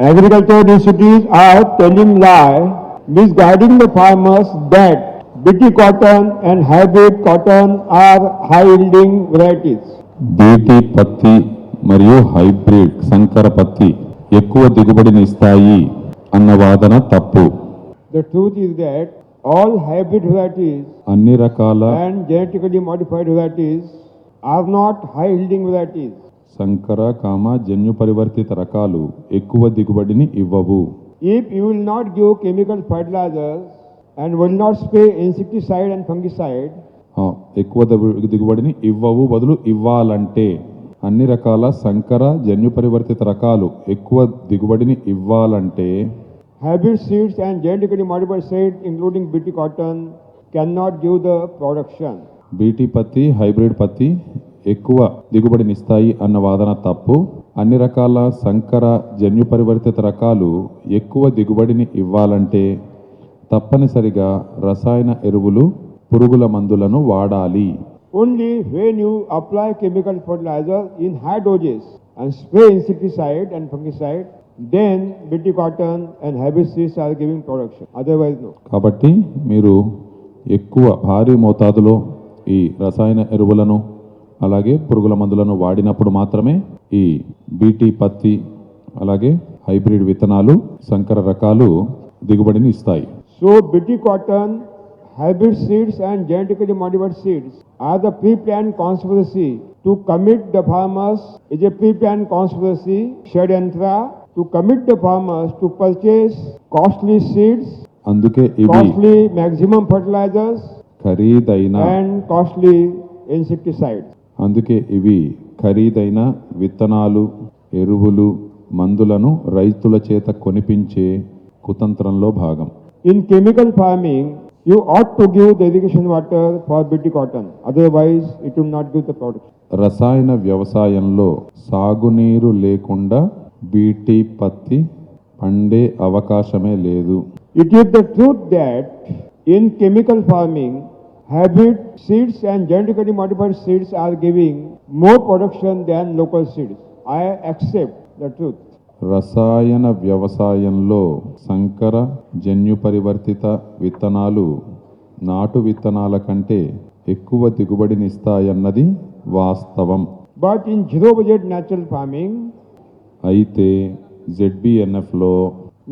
Agriculture universities are telling lie, misguiding the farmers that BT cotton and hybrid cotton are high yielding varieties. BT పత్తి మరియు hybrid సంకర పత్తి ఎక్కువ దిగుబడిని ఇస్తాయి అన్న వాదన తప్పు The truth is that all hybrid varieties అన్ని రకాల and genetically modified varieties are not high yielding varieties. సంకర కామ జన్యు పరివర్తిత రకాలు ఎక్కువ దిగుబడిని ఇవ్వవు. If you will not give chemical fertilizers and will not spray insecticide and fungicide ఎక్కువ దిగుబడిని ఇవ్వవు బదులు ఇవ్వాలంటే. అన్ని రకాల సంకర జన్యు పరివర్తిత రకాలు ఎక్కువ దిగుబడిని ఇవ్వాలంటే. Hybrid seeds and genetically modified seed including BT cotton can not give the production BT పత్తి హైబ్రిడ్ పత్తి ఎక్కువ దిగుబడినిస్తాయి అన్న వాదన తప్పు. అన్ని రకాల సంకర జన్యు పరివర్తిత రకాలు ఎక్కువ దిగుబడిని ఇవ్వాలంటే తప్పనిసరిగా రసాయన ఎరువులు పురుగుల మందులను వాడాలి. Only when you apply chemical fertilizer in high doses and spray insecticide and fungicide then BT cotton and hybrids are giving production otherwise కాబట్టి మీరు ఎక్కువ భారీ మోతాదులో ఈ రసాయన ఎరువులను అలాగే పురుగుల మందులను వాడినప్పుడు మాత్రమే ఈ బీటీ పత్తి అలాగే హైబ్రిడ్ విత్తనాలు సంకర రకాలు దిగుబడిని ఇస్తాయి. So BT cotton hybrid seeds and genetically modified seeds are the pre plan conspiracy to commit the farmers is a pre plan conspiracy షడ్యంత్ర to commit the farmers to purchase costly seeds అందుకే ఇవి costly maximum fertilizers ఖరీదైన and costly insecticides అందుకే ఇవి ఖరీదైన విత్తనాలు ఎరువులు మందులను రైతుల చేత కొనిపించే కుతంత్రంలో భాగం. In chemical farming you ought to give the education water for BT cotton otherwise it will not give the రసాయన వ్యవసాయంలో సాగునీరు లేకుండా బిటి పత్తి పండే అవకాశమే లేదు. It is the truth that in chemical farming hybrid seeds and genetically modified seeds are giving more production than local seeds I accept the truth రసాయన వ్యవసాయంలో సంకర జన్యు పరివర్తిత విత్తనాలు నాటు విత్తనాల కంటే ఎక్కువ దిగుబడినిస్తాయన్నది వాస్తవం. But in zero budget natural farming అయితే జెడ్బిఎన్ఎఫ్లో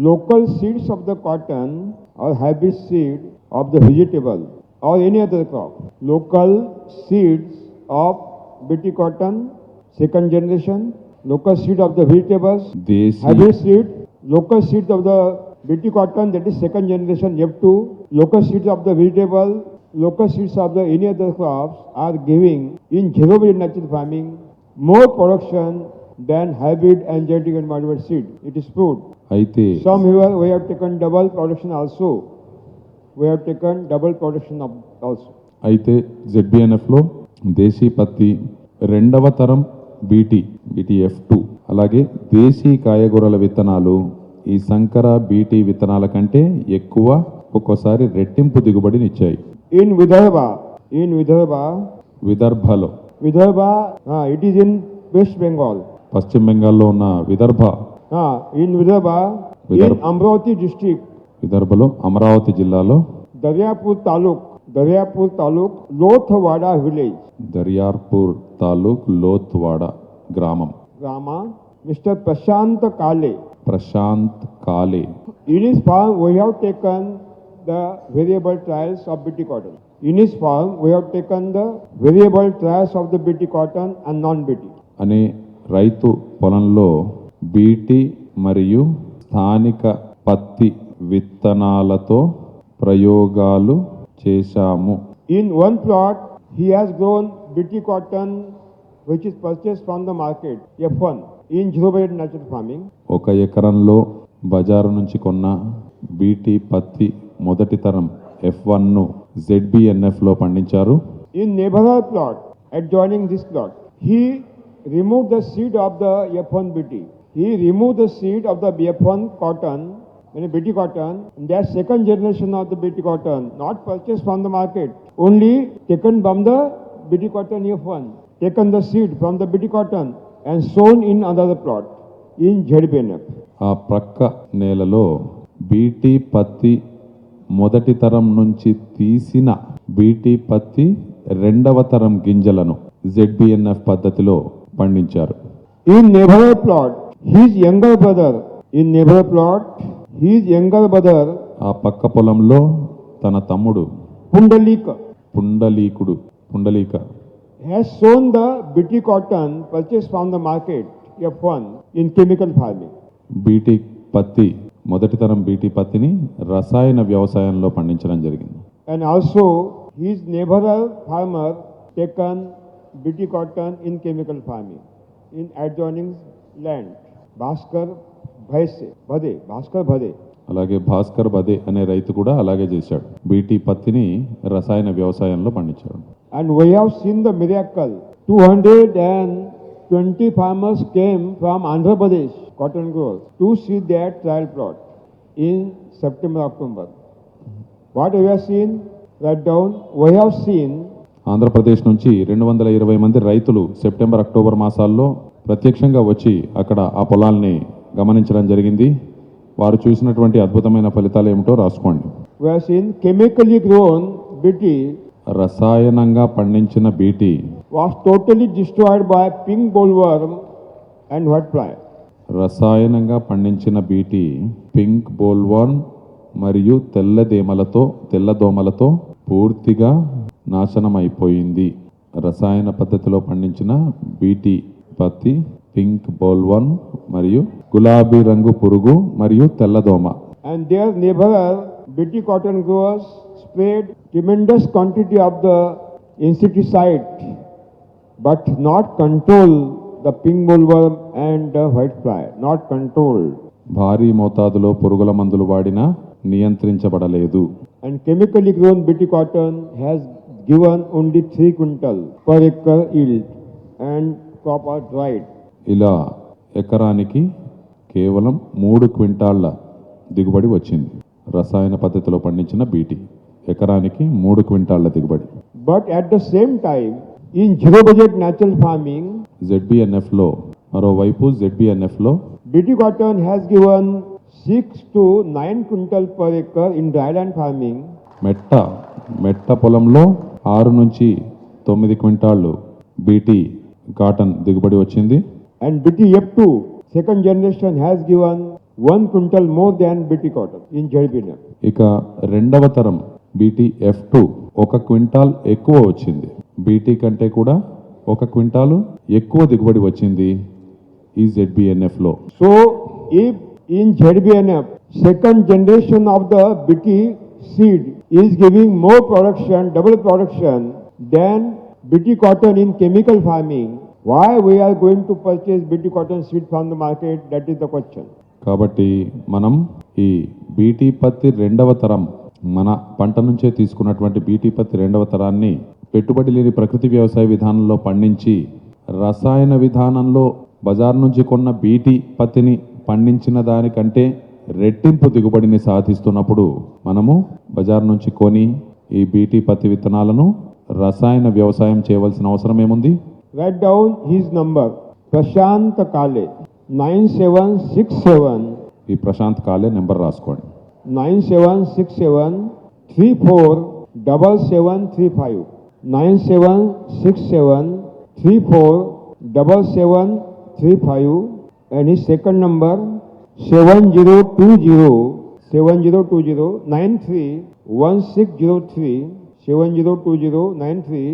local seeds of the cotton or hybrid seed of the vegetable or any other crop. Local seeds of BT cotton, second generation, local seed of the vegetables, hybrid seed, local seed of the BT cotton that is second generation F2, local seeds of the vegetable, local seeds of the any other crops are giving in zero natural farming more production than hybrid and genetic and modified seed. It is proved. Some here we have taken double production also. We have taken double production of also. అయితే జెడ్బిఎన్ఎఫ్లో దేశీ పత్తి రెండవ తరం BT BTF two అలాగే దేశీ కాయగూరల విత్తనాలు ఈ సంకర BT విత్తనాల కంటే ఎక్కువ ఒక్కోసారి రెట్టింపు దిగుబడినిచ్చాయి In Vidarbha, in Vidarbha, విదర్భలో. Uh, it is in West Bengal. పశ్చిమ బెంగాల్లో ఉన్న Vidarbha. Uh, in Vidarbha, in విదర్భలో Amravati జిల్లాలో? దర్యాపూర్ తాలూక్ దర్యాపూర్ తాలూక్ లోత్వాడ విలేజ్. దర్యాపూర్ తాలూక్ లోత్వాడ గ్రామం. గ్రామ mister Prashant Kale. Prashant Kale. In his farm we have taken the variable trials of BT cotton in his farm we have taken the variable trials of the BT cotton and non BT అనే రైతు పొలంలో BT మరియు స్థానిక పత్తి విత్తనాలతో ప్రయోగాలు చేశాము. In one plot he has grown BT cotton which is purchase from the market F one in zero budget natural farming ఒక ఎకరంలో బజారు నుంచి కొన్న బీటీ పత్తి మొదటి తరం ఎఫ్ వన్ను జెడ్బిఎన్ఎఫ్లో పండించారు. In neighborhood plot adjoining this plot he remove the seed of the F one BT he remove the seed of the F one cotton and BT cotton, and that second generation of the BT cotton, not purchased from the market, only taken from the BT cotton F1, taken the seed from the BT cotton and sown in another plot in ZBNF. ఆ ప్రక్క నేలలో BT పత్తి మొదటి తరం నుంచి తీసిన BT పత్తి రెండవ తరం గింజలను జెడ్బిఎన్ఎఫ్ పద్ధతిలో పండించారు In neighborhood plot, his younger brother, in neighborhood plot, his younger brother ఆ పక్క పొలంలో తన తమ్ముడు Pundalik పుండలీకుడు Pundalika. Has sown the BT cotton purchase from the market F one in chemical farming BT పత్తి మొదటి తరం బీటీ పత్తిని రసాయన వ్యవసాయంలో పండించడం జరిగింది. And also his neighbor farmer taken BT cotton in chemical farming in adjoining land Bhaskar Bhade Bhaskar Bhade అలాగే భాస్కర్ భదే అనే రైతు కూడా అలాగే చేశాడు. బిటి పత్తిని రసాయన వ్యవసాయంలో పండించాడు. And we have seen the miracle two hundred and twenty farmers came from Andhra Pradesh cotton growers to see that trial plot in September October what you have seen write down we have seen Andhra Pradesh నుంచి రెండు వందల ఇరవై మంది రైతులు September October మాసాల్లో ప్రత్యక్షంగా వచ్చి అక్కడ ఆ పొలాల్ని గమనించడం జరిగింది. వారు చూసినటువంటి అద్భుతమైన ఫలితాలు ఏమిటో రాసుకోండి. Seen chemically grown BT రసాయనంగా పండించిన BT was totally destroyed by pink bollworm and white fly. రసాయనంగా పండించిన బీటీ పింక్ బోల్వాన్ మరియు తెల్లదేమలతో తెల్లదోమలతో పూర్తిగా నాశనం అయిపోయింది రసాయన పద్ధతిలో పండించిన బీటీ పత్తి పింక్ బోల్ వన్ మరియు గులాబీ రంగు పురుగు మరియు తెల్లదోమ and their neighbor BT cotton growers sprayed tremendous quantity of the insecticide but not control the pink bollworm and white fly not control భారీ మోతాదులో పురుగుల మందులు వాడిన నియంత్రించబడలేదు. And chemical grown BT cotton has given only three quintal per acre yield and proper dried ఇలా ఎకరానికి కేవలం మూడు క్వింటాళ్ళ దిగుబడి వచ్చింది. రసాయన పద్ధతిలో పండించిన బీటీ ఎకరానికి మూడు క్వింటాళ్ళ దిగుబడి. But at the same time, in zero budget natural farming, జెడ్బిఎన్ఎఫ్లో మరోవైపు జెడ్బిఎన్ఎఫ్లో BT cotton has given 6 to 9 quintal per acre in dryland farming. మెట్ట మెట్ట పొలంలో ఆరు నుంచి తొమ్మిది క్వింటాళ్ళు బీటీ కాటన్ దిగుబడి వచ్చింది. And BT F2 second generation has given 1 quintal more than BT cotton in Jarbina. ఇక రెండవ తరం బీటీ ఎఫ్ టూ ఒక క్వింటాల్ ఎక్కువ వచ్చింది బీటీ కంటే కూడా ఒక క్వింటాలు ఎక్కువ దిగుబడి వచ్చింది ఈ జెడ్బిఎన్ఎఫ్లో So if in ZBNF second generation of the BT seed is giving more production, double production than BT cotton in chemical farming, why we are going to purchase BT cotton seed from market market? That is the కాబట్టి మనం ఈ BT పత్తి రెండవ తరం మన పంట నుంచే తీసుకున్నటువంటి బీటీ పత్తి రెండవ తరాన్ని పెట్టుబడి లేని ప్రకృతి వ్యవసాయ విధానంలో పండించి రసాయన విధానంలో బజార్ నుంచి కొన్న బీటీ పత్తిని పండించిన దానికంటే రెట్టింపు దిగుబడిని సాధిస్తున్నప్పుడు మనము బజార్ నుంచి కొని ఈ బీటీ పత్తి విత్తనాలను రసాయన వ్యవసాయం చేయవలసిన అవసరం ఏముంది Write down his number. Prashant Kale. 9767 ఈ ప్రశాంత్ కాలే నెంబర్ రాసుకోండి 9767 347735 9767 347735 and his second number 7020 7020 931603 7020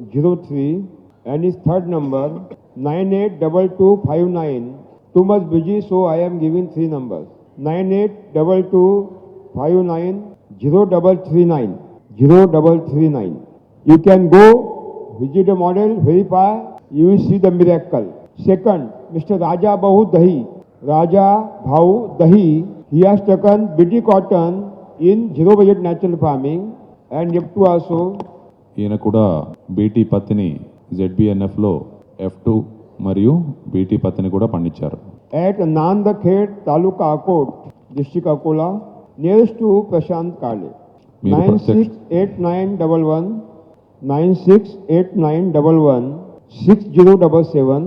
931603 and his third number 982259 too much busy so I am giving three numbers. 982259 0339 0339 you can go visit a model verify you will see the miracle. Second Mr. Raja Bahu Dahi. Raja Bhau Dahi he has taken BT cotton in zero budget natural farming and Neptu also ఈయన కూడా BT పత్తిని జెడ్బిఎన్ఎఫ్లో F two మరియు BT పత్తిని కూడా పండించారు. At Nandakhed taluka Akot district Akola నేర్స్ to Prashant Kale nine six eight nine double one nine six eight nine double one six zero double seven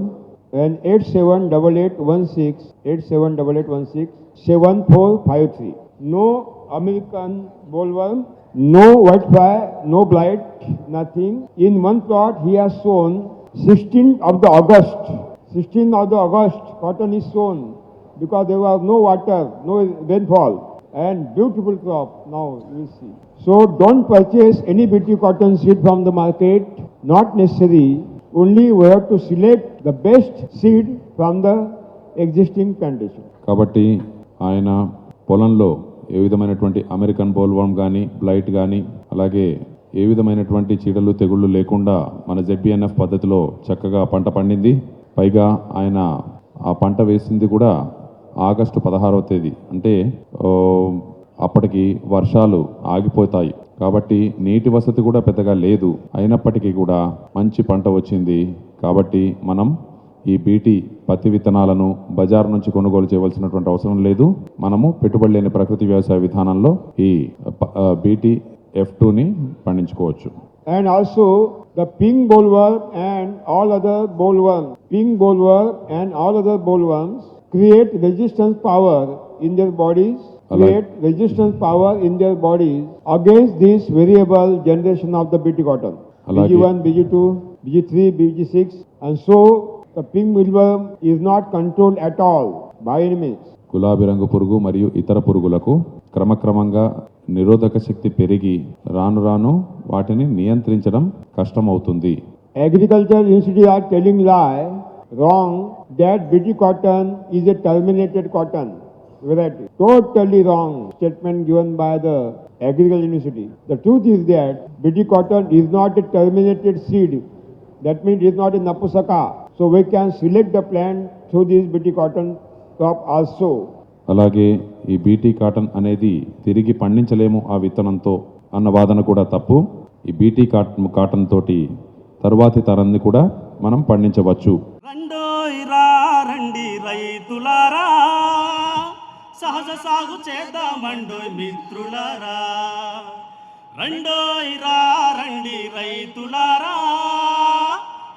and eight seven double eight one six eight seven double eight one six seven four five three no American bollworm no whitefly, no blight, nothing. In one plot, he has sown 16th of the August. 16th of the August, cotton is sown because there was no water, no rainfall, and beautiful crop. Now you will see. So don't purchase any BT cotton seed from the market. Not necessary. Only we have to select the best seed from the existing plantation. కాబట్టి ఆయన పొలంలో ఏ విధమైనటువంటి American bollworm కానీ blight కానీ అలాగే ఏ విధమైనటువంటి చీడలు తెగుళ్ళు లేకుండా మన జెడ్బిఎన్ఎఫ్ పద్ధతిలో చక్కగా పంట పండింది. పైగా ఆయన ఆ పంట వేసింది కూడా ఆగస్టు పదహారవ తేదీ. అంటే అప్పటికి వర్షాలు ఆగిపోతాయి. కాబట్టి నీటి వసతి కూడా పెద్దగా లేదు. అయినప్పటికీ కూడా మంచి పంట వచ్చింది. కాబట్టి మనం ఈ బీటి పత్తి విత్తనాలను బజార్ నుంచి కొనుగోలు చేయవలసినటువంటి అవసరం లేదు. మనము పెట్టుబడి లేని ప్రకృతి వ్యవసాయ విధానంలో ఈ బీటి ఎఫ్ టూని పండించుకోవచ్చు. And also the pink bollworm and all other bollworm pink bollworm and all other bollworms create resistance power in their bodies create resistance power in their bodies against this variable generation of the BT cotton BG one BG two BG three BG six and so pink is not control at all by enemies గులాబీ రంగు పురుగు మరియు ఇతర పురుగులకు క్రమక్రమంగా నిరోధక శక్తి పెరిగి రాను రాను వాటిని నియంత్రించడం కష్టమవుతుంది. Agriculture institute of telling lie wrong that BT cotton is a terminated cotton variety totally wrong statement given by the agriculture university the truth is that BT cotton is not a terminated seed that means is not a నప్పుసక So we can select the plant through this BT cotton crop also. అలాగే ఈ BT cotton అనేది తిరిగి పండించలేము ఆ విత్తనంతో అన్న వాదన కూడా తప్పు. ఈ బీటీ కాటన్ కాటన్ తోటి తరువాతి తరాన్ని కూడా మనం పండించవచ్చు. రండి రైతులారా. సహజ సాగు చేద్దామండోయ్ మిత్రులారా. రండోయ్ రండి రైతులారా.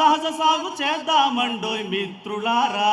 సహజ సాగు చేద్దామండోయ్ మిత్రులారా.